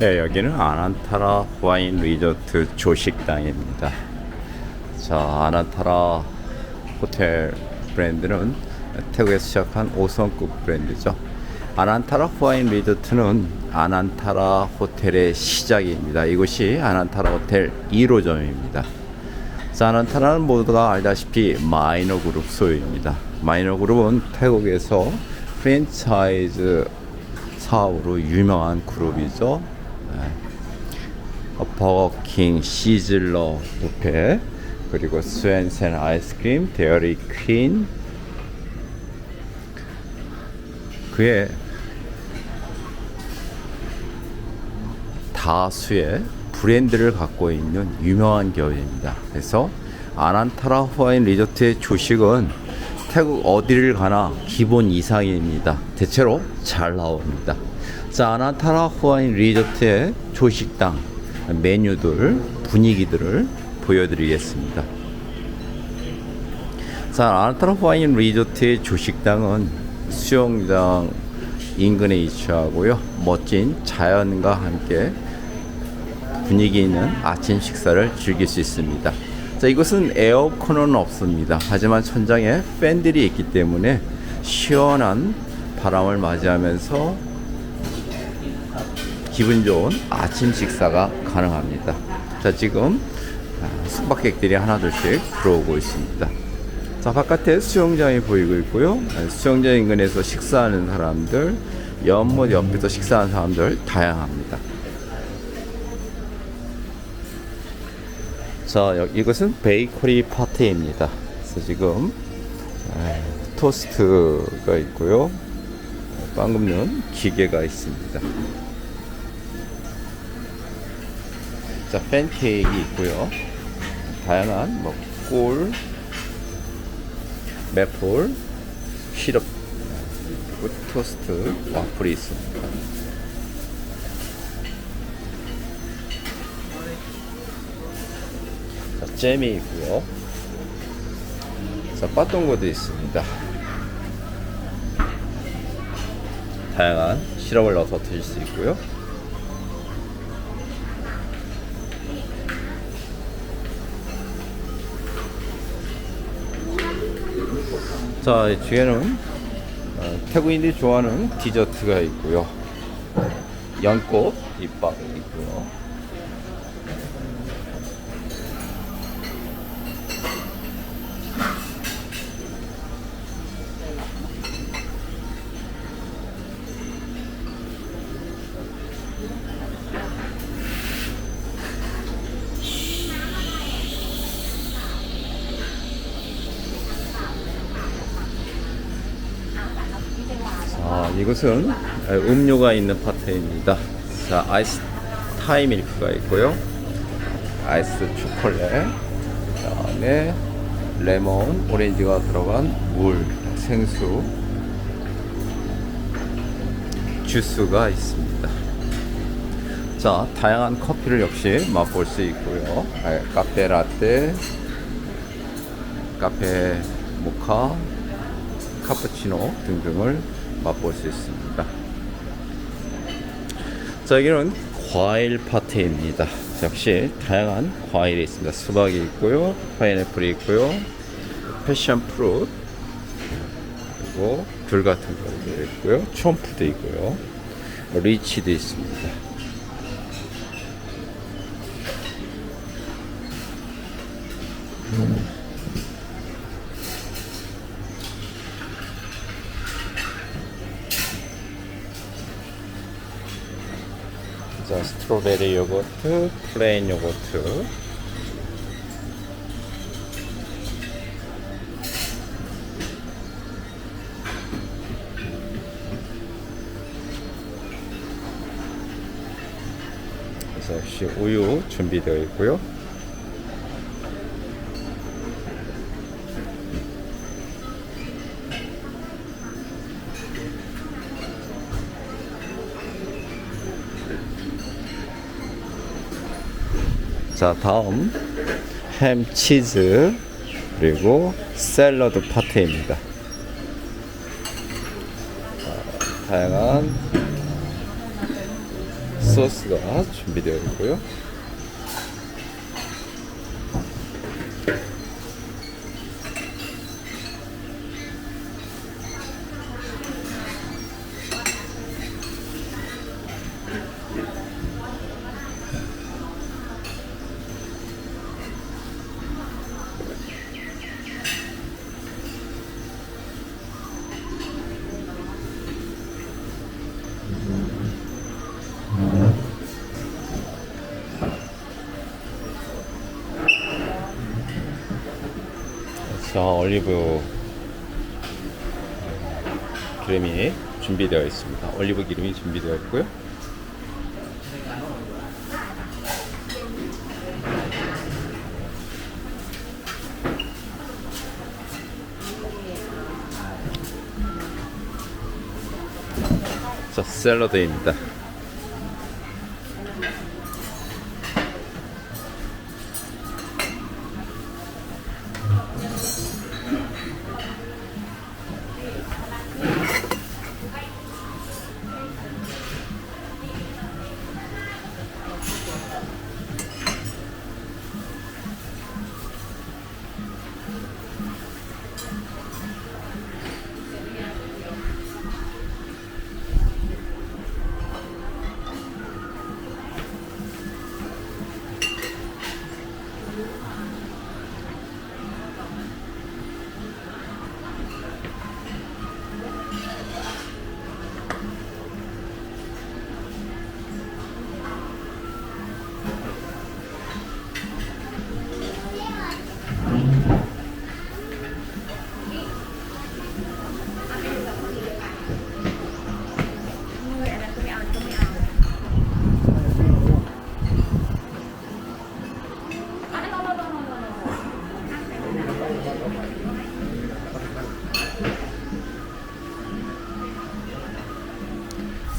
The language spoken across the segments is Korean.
네, 여기는 아난타라 와인 리조트 조식당입니다. 자, 아난타라 호텔 브랜드는 태국에서 시작한 5성급 브랜드죠. 아난타라 와인 리조트는 아난타라 호텔의 시작입니다. 이곳이 아난타라 호텔 1호점입니다. 자, 아난타라는 모두가 알다시피 마이너 그룹 소유입니다. 마이너 그룹은 태국에서 프랜차이즈 사업으로 유명한 그룹이죠. 네. 어, 버거킹, 시즐러 뷔페, 그리고 스웬센 아이스크림, 데어리 퀸, 그의 다수의 브랜드를 갖고 있는 유명한 기업입니다. 그래서 아난타라 와인 리조트의 조식은 태국 어디를 가나 기본 이상입니다. 대체로 잘 나옵니다. 자, 아난타라 와인 리조트의 조식당 메뉴들, 분위기들을 보여드리겠습니다. 자, 아난타라 와인 리조트의 조식당은 수영장 인근에 위치하고요. 멋진 자연과 함께 분위기 있는 아침 식사를 즐길 수 있습니다. 자, 이곳은 에어컨은 없습니다. 하지만 천장에 팬들이 있기 때문에 시원한 바람을 맞이하면서 기분 좋은 아침 식사가 가능합니다. 자, 지금 아, 숙박객들이 하나둘씩 들어오고 있습니다. 자, 바깥에 수영장이 보이고 있고요. 아, 수영장 인근에서 식사하는 사람들, 연못 옆에서 식사하는 사람들 다양합니다. 자, 여- 이것은 베이커리 파티입니다. 그래서 지금 에, 토스트가 있고요. 빵 굽는 기계가 있습니다. 자, 팬케이크 있고요. 다양한 뭐 꿀, 매플, 시럽, 토스트, 와플이 있습니다. 자, 잼이 있고요. 자, 빠똥고도 있습니다. 다양한 시럽을 넣어서 드실 수 있고요. 자, 이 뒤에는 어, 태국인들이 좋아하는 디저트가 있고요. 연꽃 잎밥 있고요. 자, 이곳은 음료가 있는 파트입니다. 자, 아이스 타이 밀크가 있고요. 아이스 초콜릿, 그다음에 레몬, 오렌지가 들어간 물, 생수, 주스가 있습니다. 자, 다양한 커피를 역시 맛볼 수 있고요. 아, 카페 라떼, 카페 모카, 카푸치노 등등을 맛볼 수 있습니다. 자, 여기는 과일 파티입니다. 역시 다양한 과일이 있습니다. 수박이 있고요, 파인애플이 있고요, 패션 프루트, 그리고 귤 같은 것도 있고요, 촘프도 있고요, 리치도 있습니다. 스트로베리 요거트, 플레인 요거트. 그래서 역시 우유 준비되어 있고요. 자, 다음 햄, 치즈 그리고 샐러드 파트입니다. 자, 다양한 소스가 준비되어 있고요. 자, 올리브 기름이 준비되어 있습니다. 올리브 기름이 준비되어 있고요. 자, 샐러드입니다.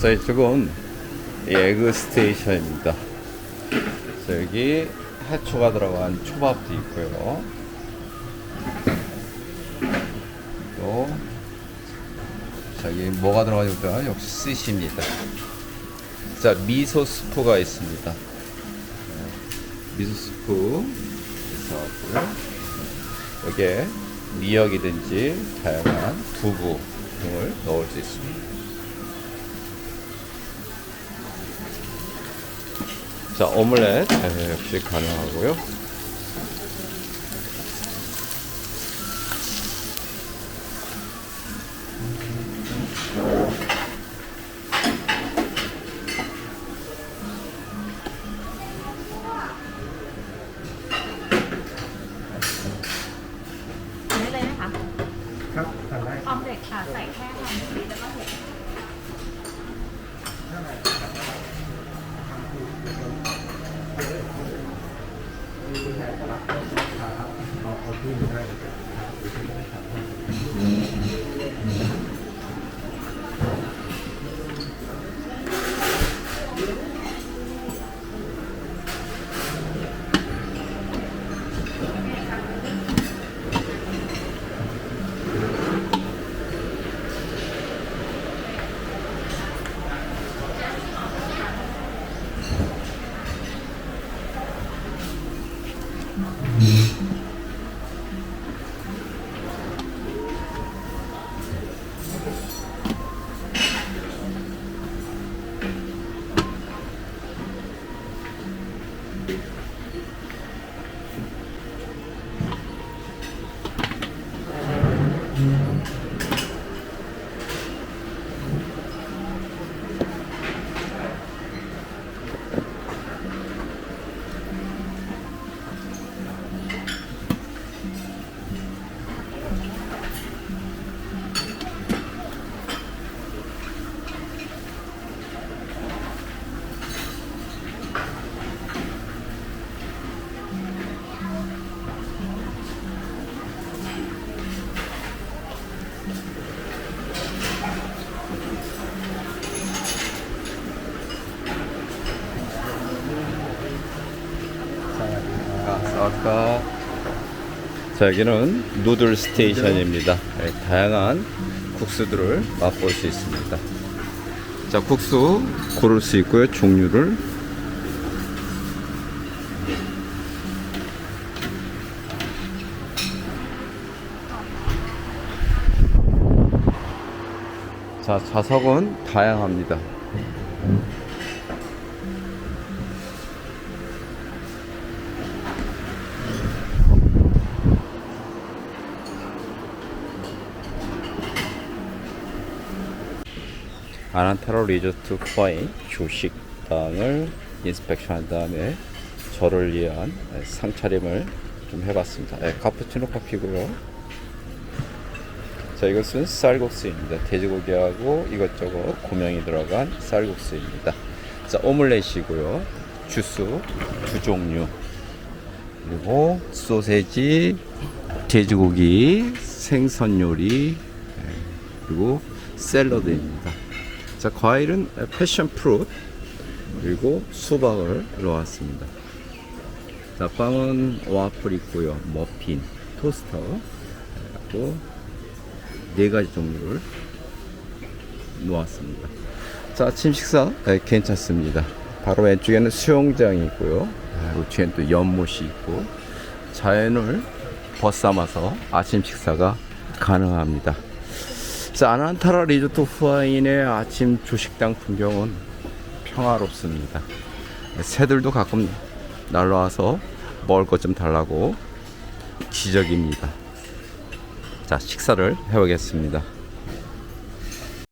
자, 이쪽은 이 에그 스테이션입니다. 자, 여기 해초가 들어간 초밥도 있고요. 또, 저기 뭐가 들어가 있을까? 역시 스시입니다. 자, 미소 스프가 있습니다. 네, 미소 스프 있어갖고요. 여기에 미역이든지 다양한 두부 등을 넣을 수 있습니다. 자, 오믈렛 네, 역시 가능하고요. 자 여기는 누들 스테이션입니다. 네, 다양한 국수들을 맛볼 수 있습니다. 자 자, 국수 고를 수 있고요. 종류를. 자, 좌석은 다양합니다. 아난타로 리조트 파인 조식당을 인스펙션 한 다음에 저를 위한 상차림을 좀 해봤습니다. 네, 카푸치노 커피고요. 자 이것은 쌀국수입니다. 돼지고기하고 이것저것 고명이 들어간 쌀국수입니다. 자 오믈렛이고요. 주스 두 종류 그리고 소세지, 돼지고기, 생선 요리 네, 그리고 샐러드입니다. 자 과일은 패션 프루트 그리고 수박을 넣었습니다. 자 빵은 와플 있고요. 머핀, 토스터 그리고 네 가지 종류를 놓았습니다. 자, 아침 식사 네, 괜찮습니다. 바로 왼쪽에는 수영장이 있고요. 아, 우측엔 또 연못이 있고 자연을 벗삼아서 아침 식사가 가능합니다. 자, 아난타라 리조트 후아인의 아침 조식당 풍경은 평화롭습니다. 새들도 가끔 날라와서 먹을 것 좀 달라고 지적입니다. 자, 식사를 해보겠습니다.